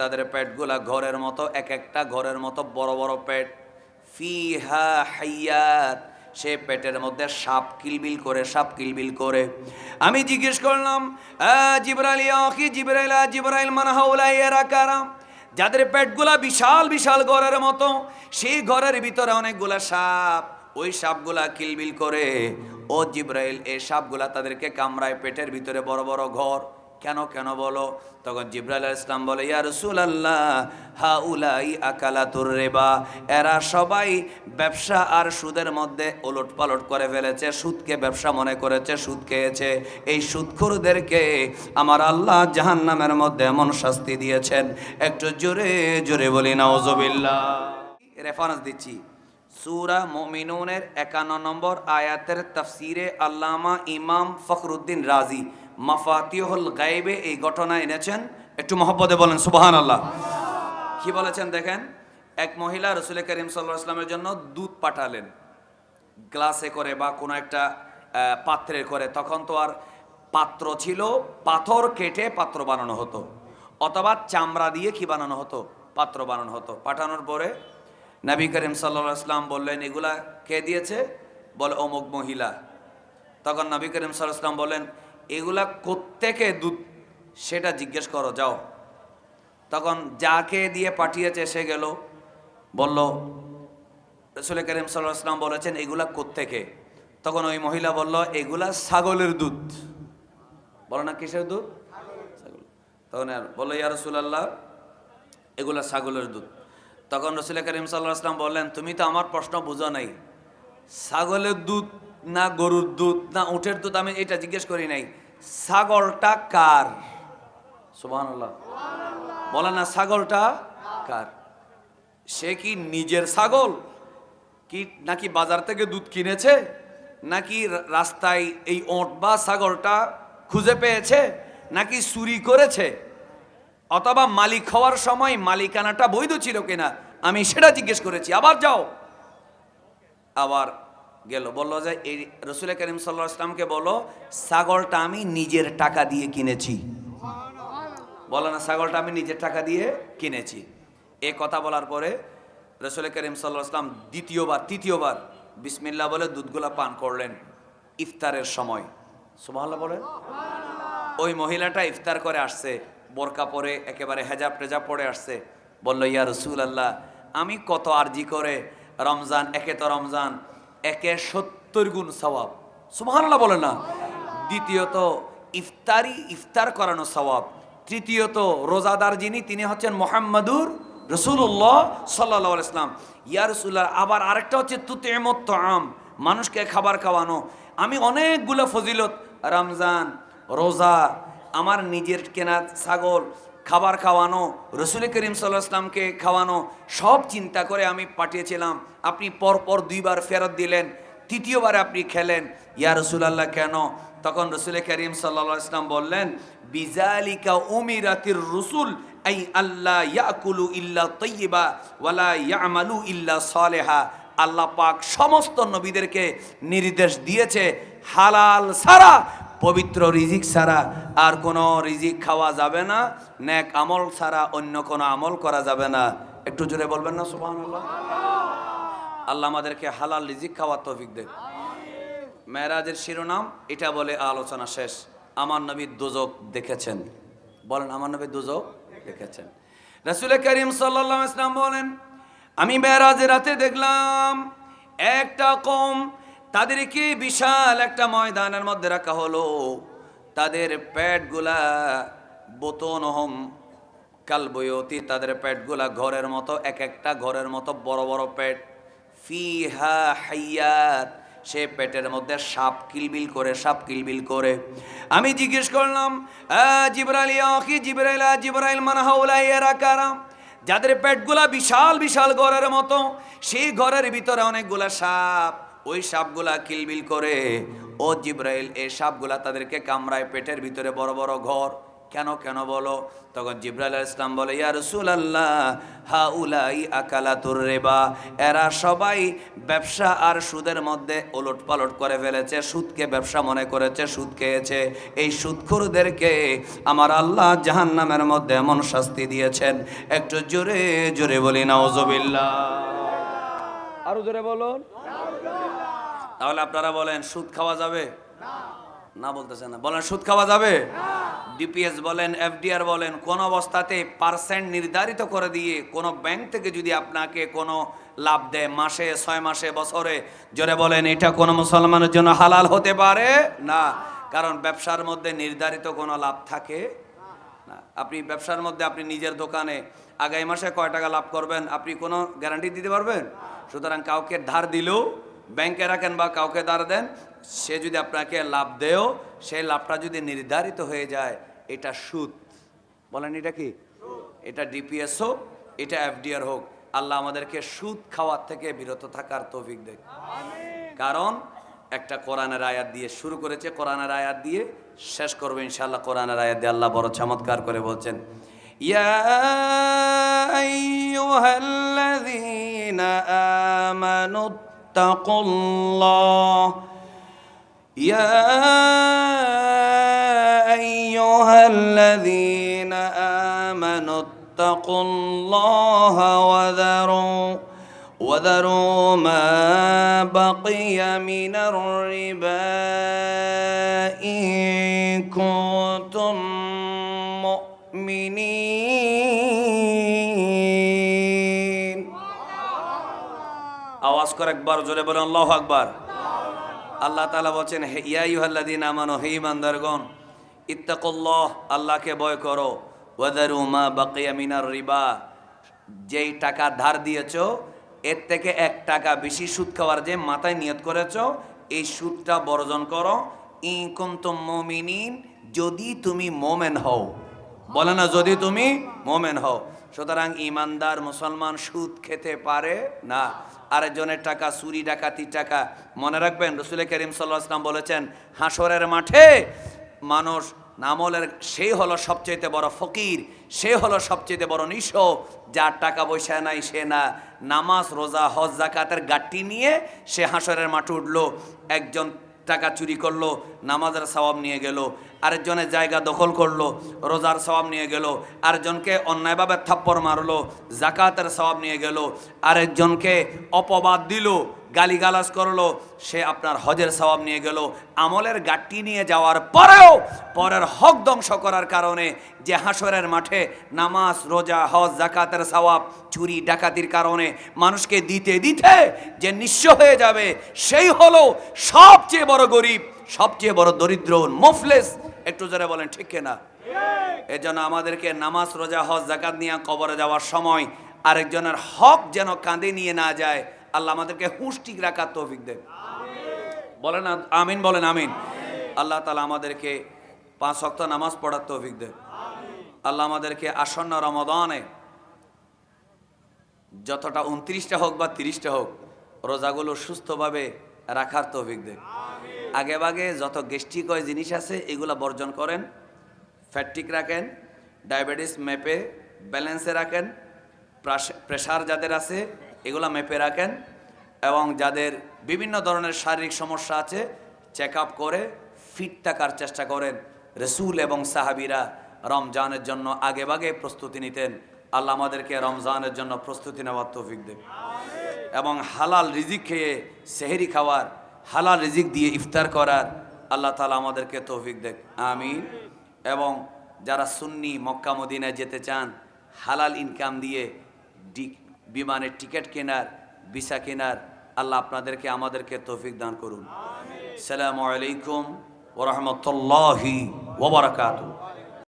তাদের পেটগুলা ঘরের মতো, এক একটা ঘরের মতো বড় বড় পেট। ফিহা হাইয়াত, সে পেটের মধ্যে সাপ কিলবিল করে, সাপ কিলবিল করে। আমি জিজ্ঞেস করলাম জিবরাইল আখি জিবরাইল জিবরাইল, মান হাউলাই, এরা কারা? যাদের পেটগুলা বিশাল বিশাল ঘরের মতো, সেই ঘরের ভিতরে অনেকগুলা সাপ, ওই সাপগুলা কিলবিল করে। ও জিব্রাইল এই সাপগুলা তাদেরকে কামড়ায় পেটের ভিতরে বড় বড় ঘর। কেন কেন বলো? তখন আলাইহিস ইসলাম বলে, ইয়া রাসূলুল্লাহ হা উলাই আকালাতুর রেবা। এরা সবাই ব্যবসা আর সুদের মধ্যে ওলট পালট করে ফেলেছে, সুদকে ব্যবসা মনে করেছে, সুদ খেয়েছে। এই সুদখোরদেরকে আমার আল্লাহ জাহান্নামের মধ্যে এমন শাস্তি দিয়েছেন। একটু জোরে জোরে বলি, নাউজুবিল্লাহ। রেফারেন্স দিচ্ছি। সূরা মুমিনুনের একান্ন নম্বর আয়াতের তাফসিরে আল্লামা ইমাম ফখরুদ্দিন রাজি। মাফাতিহুল গায়েবে এই ঘটনা এনেছেন। একটু মহব্বতে বলেন সুবহান আল্লাহ কি বলেছেন দেখেন? এক মহিলা রসুল করিম সাল্লাহ আসলামের জন্য দুধ পাঠালেন। গ্লাসে করে বা কোনো একটা পাত্রে করে। তখন তো আর পাত্র ছিল, পাথর কেটে পাত্র বানানো হতো। অথবা চামড়া দিয়ে কি বানানো হতো? পাত্র বানানো হতো। পাঠানোর পরে নবী করিম সাল্লাহ আসলাম বললেন, এগুলা কে দিয়েছে? বলে, অমুক মহিলা। তখন নবী করিম সাল্লাহ আসলাম বললেন এগুলা কোত্থেকে দুধ সেটা জিজ্ঞেস করো, যাও। তখন যাকে দিয়ে পাঠিয়েছে সে গেল, বলল রসুল করিম সাল্লাহ আসলাম বলেছেন, এগুলা কোত্থেকে? তখন ওই মহিলা বলল, এগুলা ছাগলের দুধ বলো না, কিসের দুধ তখন বলল, ইয়া রসুলাল্লাহ, এগুলা ছাগলের দুধ তখন রসুল করিম সাল্লাহ আসলাম বললেন, তুমি তো আমার প্রশ্ন বুঝো নাই। ছাগলের দুধ না গরুর দুধ, না উটের দুধ, আমি এটা জিজ্ঞেস করি নাই। ছাগলটা কার? সুবহানাল্লাহ। বলে না, ছাগলটা কার? সে কি নিজের ছাগল? কি নাকি বাজার থেকে দুধ কিনেছে? নাকি রাস্তায় এই ওঁট বা ছাগলটা খুঁজে পেয়েছে? নাকি চুরি করেছে? অথবা মালিক হওয়ার সময় মালিকানাটা বৈধ ছিল কিনা? আমি সেটা জিজ্ঞেস করেছি। আবার যাও। আবার গেল বলল যে এই রসুল করিম সাল্লাহ ইসলামকে বলো ছাগলটা আমি নিজের টাকা দিয়ে কিনেছি। বলে না ছাগলটা আমি নিজের টাকা দিয়ে কিনেছি। এ কথা বলার পরে রসুল করিম সাল্লাহ ইসলাম দ্বিতীয়বার তৃতীয়বার বিসমিল্লা বলে দুধগুলা পান করলেন ইফতারের সময়। সুবহানাল্লাহ বলেন। ওই মহিলাটা ইফতার করে আসছে বোরকা পরে একেবারে হেজাব টেজাব পরে আসছে। বলল ইয়া রসুল আল্লাহ আমি কত আরজি করে রমজান একে তো রমজান একে সত্তর গুণ সওয়াব। সুবহানাল্লাহ বলে না। দ্বিতীয়ত, ইফতারি, ইফতার করানো সওয়াব। তৃতীয়ত, রোজাদার যিনি, তিনি হচ্ছেন মোহাম্মদুর রসুল্লাহ সাল্লাহ ইসলাম ইয়া রসুল্লাহ আবার আরেকটা হচ্ছে তুতেমত আম মানুষকে খাবার খাওয়ানো। আমি অনেকগুলো ফজিলত, রমজান, রোজা, আমার নিজের কেনা ছাগল খাবার খাওয়ানো, রসুল করিম সাল্লাহ ইসলামকে খাওয়ানো, সব চিন্তা করে আমি পাঠিয়েছিলাম। আপনি পরপর দুইবার ফেরত দিলেন, তৃতীয়বার আপনি খেলেন। ইয়া রসুল আল্লাহ কেন? তখন রসুল করিম সাল্লা ইসলাম বললেন, বিজালিকা উমিরাতির রসুল, আই আল্লাহ ইয়াকুলু ইল্লা তৈবা ওয়ালা ইয়ামালু ইল্লা সালেহা। আল্লাহ পাক সমস্ত নবীদেরকে নির্দেশ দিয়েছে, হালাল ছাড়া পবিত্র রিজিক ছাড়া আর কোনো রিজিক খাওয়া যাবে না, নেক আমল ছাড়া অন্য কোনো আমল করা যাবে না। একটু জোরে বলবেন না, সুবহানাল্লাহ? আল্লাহ আমাদেরকে হালাল রিজিক খাওয়ার তৌফিক দেন। মেরাজের শিরোনাম, এটা বলে আলোচনা শেষ। আমার নবী দুজক দেখেছেন। বলেন, আমার নবী দুজক দেখেছেন। রাসুল করিম সাল্লাম ইসলাম বলেন, আমি মেরাজের রাতে দেখলাম, একটা কম তাদেরকে বিশাল একটা ময়দানের মধ্যে রাখা হলো। তাদের পেটগুলা বোতন হম কালবয়তি, তাদের পেটগুলা ঘরের মতো, এক একটা ঘরের মতো বড় বড় পেট। ফিহা হাইয়াত, সে পেটের মধ্যে সাপ কিলবিল করে, সাপ কিলবিল করে। আমি জিজ্ঞেস করলাম জিবরাইল, ইয়া আখি, জিবরাইল জিবরাইল, মান হাউলাই, এরা কারা? যাদের পেটগুলা বিশাল বিশাল ঘরের মতো, সেই ঘরের ভিতরে অনেকগুলা সাপ ওই সাপগুলা কিলবিল করে। ও জিব্রাইল, এই সাপগুলা তাদেরকে কামড়ায় পেটের ভিতরে বড় বড় ঘর। কেন কেন বলো? তখন জিব্রাইল ইসলাম বলে, ইয়া রসুল আল্লাহ হা উলাই আকালাতুর রেবা। এরা সবাই ব্যবসা আর সুদের মধ্যে ওলট পালট করে ফেলেছে, সুদকে ব্যবসা মনে করেছে, সুদ খেয়েছে। এই সুদখোরদেরকে আমার আল্লাহ জাহান্নামের মধ্যে এমন শাস্তি দিয়েছেন। একটু জোরে জোরে বলি, নাউজুবিল্লাহ। আরও জোরে বলুন। তাহলে আপনারা বলেন, সুদ খাওয়া যাবে? না বলতেছে না। বলেন, সুদ খাওয়া যাবে? ডিপিএস বলেন, এফডিআর বলেন, কোন অবস্থাতে পার্সেন্ট নির্ধারিত করে দিয়ে কোন ব্যাংক থেকে যদি আপনাকে কোনো লাভ দেয় মাসে, ছয় মাসে, বছরে, জোরে বলেন, এটা কোনো মুসলমানের জন্য হালাল হতে পারে? না। কারণ ব্যবসার মধ্যে নির্ধারিত কোনো লাভ থাকে না। আপনি ব্যবসার মধ্যে আপনি নিজের দোকানে আগামী মাসে কয় টাকা লাভ করবেন আপনি কোনো গ্যারান্টি দিতে পারবেন? সুতরাং কাউকে ধার দিলেও ব্যাংকে রাখেন বা কাউকে ধার দেন সে যদি আপনাকে লাভ দেও সেই লাভটা যদি নির্ধারিত হয়ে যায় এটা সুদ। বলেন এটা কি? এটা ডিপিএস হোক এটা এফডিআর হোক আল্লাহ আমাদেরকে সুদ খাওয়ার থেকে বিরত থাকার তৌফিক দেয়। কারণ একটা কোরআনের আয়াত দিয়ে শুরু করেছে, কোরআনের আয়াত দিয়ে শেষ করবে ইনশাআল্লাহ। কোরআনের আয়াত দিয়ে আল্লাহ বড় চমৎকার করে বলছেন, ইয়া আইয়ুহাল্লাযীনা আমানু وذروا وذروا ما بقي من الربا إن كنتم مؤمنين আওয়াজ করে একবার জোরে বলেন আল্লাহ আকবার আল্লাহ তালা বলছেন হে ইয়াইহাল্লাদিন আমানো হে ইমানদারগণ ইত্তাকুল্লাহ আল্লাহকে ভয় করো ওয়াদারু মা বাকিয়া মিনার রিবা যেই টাকা ধার দিয়েছো এর থেকে এক টাকা বেশি সুদ খাওয়ার যে মাথায় নিয়ত করেছ, এই সুদটা বর্জন করো। ই কুনতুম মুমিনিন, যদি তুমি মোমেন হও। বলে না, যদি তুমি মোমেন হও। সুতরাং ইমানদার মুসলমান সুদ খেতে পারে না। আরেকজনের টাকা, চুরি ডাকাতি টাকা। মনে রাখবেন রসুল করিম সাল্লাহ আসলাম বলেছেন হাসরের মাঠে মানুষ নামলের সেই হলো সবচেয়ে বড় ফকির, সে হলো সবচেয়ে বড় নিঃস যার টাকা পয়সা নাই, সে না নামাজ, রোজা, হজ জাকাতের গাট্টি নিয়ে সে হাসরের মাঠে উঠল। একজন টাকা চুরি করল, নামাজের সওয়াব নিয়ে গেল। আরেকজনের জায়গা দখল করল, রোজার সওয়াব নিয়ে গেল। আরেকজনকে অন্যায়ভাবে থাপ্পড় মারলো জাকাতের সওয়াব নিয়ে গেল। আরেকজনকে অপবাদ দিল গালিগালাজ করল সে আপনার হজের সওয়াব নিয়ে গেল। আমলের গাট্টি নিয়ে যাওয়ার পরেও পরের হক ধ্বংস করার কারণে যে হাসরের মাঠে নামাজ রোজা হজ জাকাতের সওয়াব চুরি ডাকাতির কারণে মানুষকে দিতে দিতে যে নিঃস্ব হয়ে যাবে সেই হলো সবচেয়ে বড় গরিব সবচেয়ে বড় দরিদ্র মুফলেস। একটু জোরে বলেন ঠিক কিনা? এজন্য আমাদেরকে নামাজ রোজা হজ জাকাত নিয়ে কবরে যাওয়ার সময় আরেকজনের হক যেন কাঁধে নিয়ে না যায় আল্লাহ আমাদেরকে হুঁশ ঠিক রাখার তৌফিক দেন। বলেন আমিন বলেন আমিন। আল্লাহ তালা আমাদেরকে পাঁচ অক্ত নামাজ পড়ার তৌফিক দেন। আল্লাহ আমাদেরকে আসন্ন রমদানে যতটা উনত্রিশটা হোক বা তিরিশটা হোক রোজাগুলো সুস্থভাবে রাখার তৌফিক দেন। আগে বাগে যত গেস্টিক হয় জিনিস আছে এগুলো বর্জন করেন ফ্যাট্টিক রাখেন ডায়াবেটিস মেপে ব্যালেন্সে রাখেন প্রেশার যাদের আছে, এগুলো মেপে রাখেন এবং যাদের বিভিন্ন ধরনের শারীরিক সমস্যা আছে চেক করে ফিট থাকার চেষ্টা করেন। রসুল এবং সাহাবিরা রমজানের জন্য আগেভাগে প্রস্তুতি নিতেন। আল্লাহ আমাদেরকে রমজানের জন্য প্রস্তুতি নেওয়ার তৌফিক দেবে এবং হালাল রিজিক খেয়ে সেহেরি খাওয়ার, হালাল রিজিক দিয়ে ইফতার করার আল্লাহ তালা আমাদেরকে তৌফিক দেখ আমিন। এবং যারা সুন্নি মক্কা মদিনায় যেতে চান, হালাল ইনকাম দিয়ে বিমানের টিকিট কেনার ভিসা কেনার আল্লাহ আপনাদেরকে আমাদেরকে তৌফিক দান করুন। সালামু আলাইকুম ওরহমতুল্লাহি ওবরাকাতু